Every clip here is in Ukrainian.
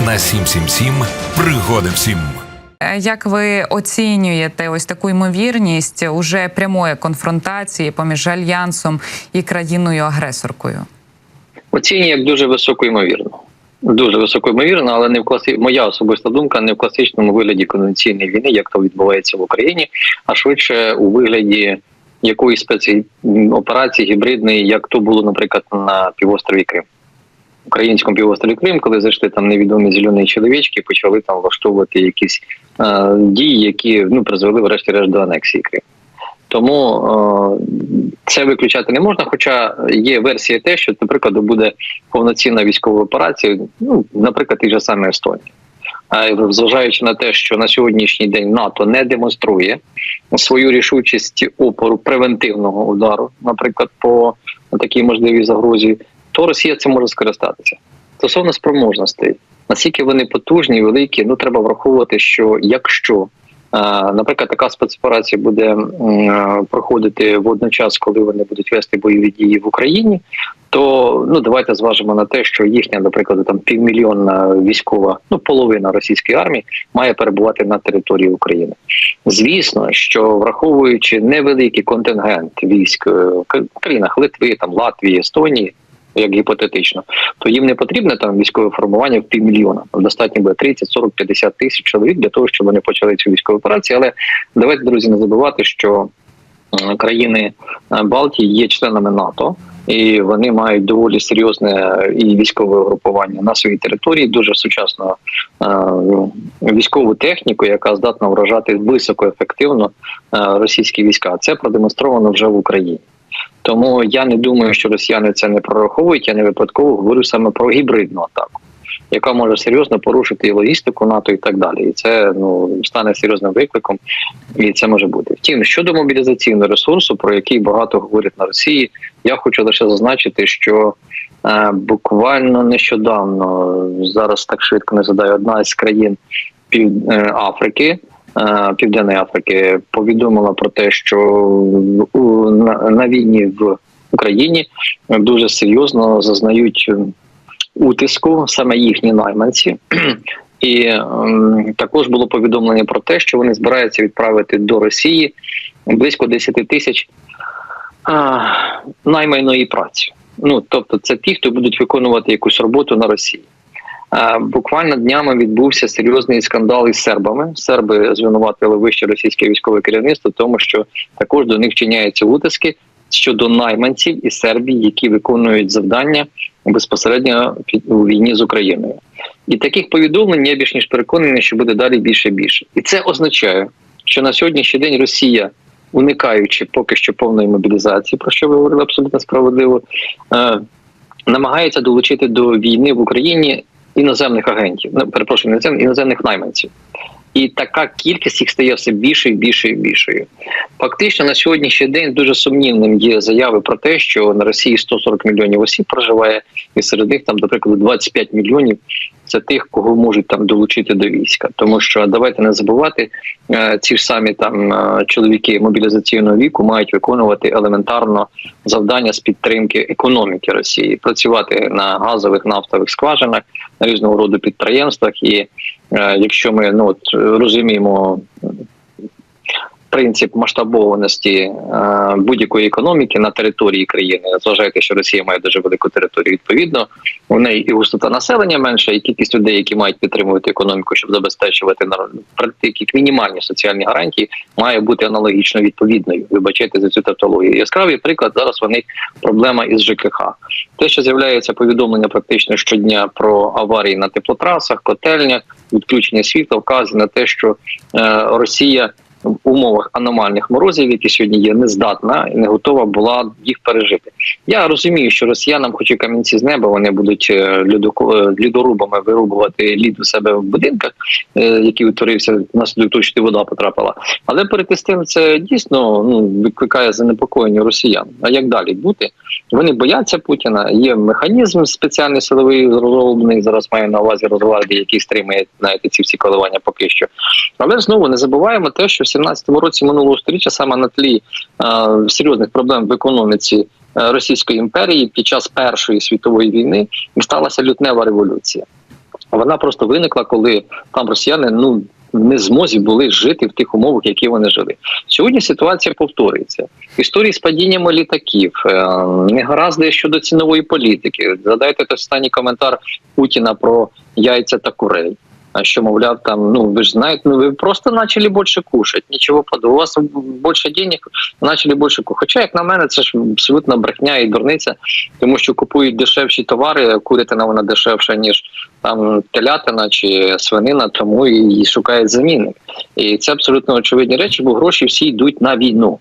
на 777 пригоди всім. Е, Як ви оцінюєте ось таку ймовірність уже прямої конфронтації поміж альянсом і країною-агресоркою? Оцінюю як дуже високо ймовірно. Дуже високо ймовірно, але не в класи... моя особиста думка не в класичному вигляді конвенційної війни, як то відбувається в Україні, а швидше у вигляді якоїсь спеці... операції гібридної, як то було, наприклад, на півострові Крим. Українському півострові Крим, коли зайшли там невідомі зелені чоловічки, почали там влаштовувати якісь е, дії, які ну призвели врешті-решт до анексії Криму. Тому е, це виключати не можна. Хоча є версія те, що, наприклад, буде повноцінна військова операція, ну, наприклад, і ж саме Естонія. А зважаючи на те, що на сьогоднішній день НАТО не демонструє свою рішучість опору превентивного удару, наприклад, по такій можливій загрозі, то Росія цим може скористатися. Стосовно спроможностей, наскільки вони потужні, великі, ну треба враховувати, що якщо Наприклад, така спецоперація буде проходити водночас, коли вони будуть вести бойові дії в Україні. То ну давайте зважимо на те, що їхня, наприклад, там півмільйонна військова, ну половина російської армії має перебувати на території України. Звісно, що враховуючи невеликий контингент військ в країнах Литви, там Латвії, Естонії. Як гіпотетично, то їм не потрібне там військове формування в півмільйона. Достатньо буде 30, 40, 50 тисяч чоловік для того, щоб вони почали цю військову операцію. Але давайте друзі не забувати, що країни Балтії є членами НАТО. І вони мають доволі серйозне і військове угрупування на своїй території, дуже сучасну е, військову техніку, яка здатна вражати високоефективно е, російські війська. Це продемонстровано вже в Україні. Тому я не думаю, що росіяни це не прораховують. Я не випадково говорю саме про гібридну атаку, яка може серйозно порушити і логістику НАТО і так далі. І це ну стане серйозним викликом, і це може бути. Втім, щодо мобілізаційного ресурсу, про який багато говорять на Росії, я хочу лише зазначити, що е, буквально нещодавно зараз так швидко не задаю одна з країн Пів е, Африки. Південної Африки повідомила про те, що на, війні в Україні дуже серйозно зазнають утиску саме їхні найманці, і ем, також було повідомлення про те, що вони збираються відправити до Росії близько 10 тисяч наймайної праці. Ну тобто, це ті, хто будуть виконувати якусь роботу на Росії. Буквально днями відбувся серйозний скандал із сербами. Серби звинуватили вище російське військове керівництво, тому що також до них чиняються утиски щодо найманців із Сербії, які виконують завдання безпосередньо у війні з Україною. І таких повідомлень я більш ніж переконаний, що буде далі більше і більше. І це означає, що на сьогоднішній день Росія. Уникаючи поки що повної мобілізації, про що ви говорили абсолютно справедливо, е, намагається долучити до війни в Україні іноземних агентів, ну, перепрошую, іноземних, найманців. І така кількість їх стає все більшою і більшою. Фактично на сьогоднішній день дуже сумнівним є заяви про те, що на Росії 140 мільйонів осіб проживає, і серед них там, наприклад, 25 мільйонів це тих, кого можуть там долучити до війська. Тому що давайте не забувати, е, ці ж самі там е, чоловіки мобілізаційного віку мають виконувати елементарно завдання з підтримки економіки Росії, працювати на газових нафтових скважинах на різного роду підприємствах і. Е, якщо ми ну от розуміємо принцип масштабованості е, будь-якої економіки на території країни, зважайте, що Росія має дуже велику територію. Відповідно, у неї і густота населення менша, і кількість людей, які мають підтримувати економіку, щоб забезпечувати практики мінімальні соціальні гарантії, має бути аналогічно відповідною. Вибачайте за цю тавтологію. Яскравий приклад зараз вони проблема із ЖКХ. Те, що з'являється повідомлення практично щодня про аварії на теплотрасах, котельнях, відключення світла, вказує на те, що е, Росія в умовах аномальних морозів, які сьогодні є, не здатна і не готова була їх пережити. Я розумію, що росіянам, хоч і камінці з неба, вони будуть е, лідорубами вирубувати лід у себе в будинках, е, який утворився внаслідок того, що вода потрапила. Але перед тим це дійсно ну викликає занепокоєння росіян. А як далі бути? Вони бояться Путіна. Є механізм спеціальний силовий розроблений. Зараз маю на увазі Росгвардії, який стримує знаєте, ці всі коливання поки що. Але знову не забуваємо те, що в 17-му році минулого століття саме на тлі е, серйозних проблем в економіці Російської імперії під час Першої світової війни сталася лютнева революція. Вона просто виникла, коли там росіяни ну не змозі були жити в тих умовах, які вони жили. Сьогодні ситуація повторюється. Історії з падіннями літаків, е, негаразди щодо цінової політики. Згадайте той останній коментар Путіна про яйця та курей. Що, мовляв, там, ну ви ж знаєте, ну ви просто почали більше кушати. Нічого подобного. У вас більше денег, почали більше кушати. Хоча, як на мене, це ж абсолютно брехня і дурниця, тому що купують дешевші товари, курятина вона дешевша, ніж там телятина чи свинина, тому і, і шукають замінник. І це абсолютно очевидні речі, бо гроші всі йдуть на війну.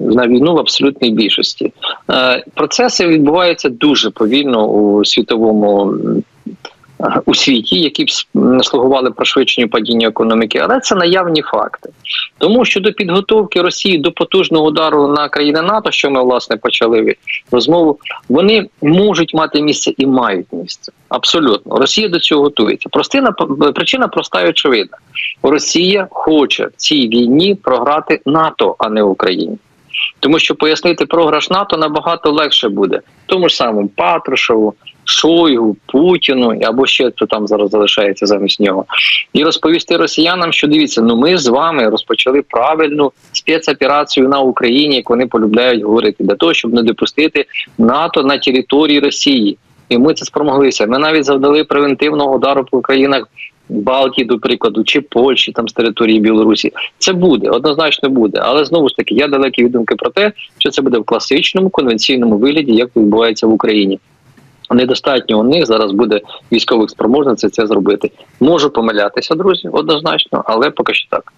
На війну в абсолютній більшості Е, процеси відбуваються дуже повільно у світовому у світі, які б слугували пришвидшенню падіння економіки, але це наявні факти. Тому щодо підготовки Росії до потужного удару на країни НАТО, що ми власне почали розмову, вони можуть мати місце і мають місце. Абсолютно, Росія до цього готується. Простина причина проста і очевидна. Росія хоче в цій війні програти НАТО, а не Україні. Тому що пояснити програш НАТО набагато легше буде тому ж самому Патрушеву, Шойгу, Путіну або ще хто там зараз залишається замість нього, і розповісти росіянам, що дивіться, ну ми з вами розпочали правильну спецоперацію на Україні, як вони полюбляють говорити, для того, щоб не допустити НАТО на території Росії. І ми це спромоглися. Ми навіть завдали превентивного удару по країнах Балтії, до прикладу, чи Польщі, там з території Білорусі. Це буде, однозначно буде. Але знову ж таки, я далекий від думки про те, що це буде в класичному конвенційному вигляді, як відбувається в Україні. Недостатньо у них зараз буде військових спроможностей це зробити. Можу помилятися, друзі, однозначно, але поки що так.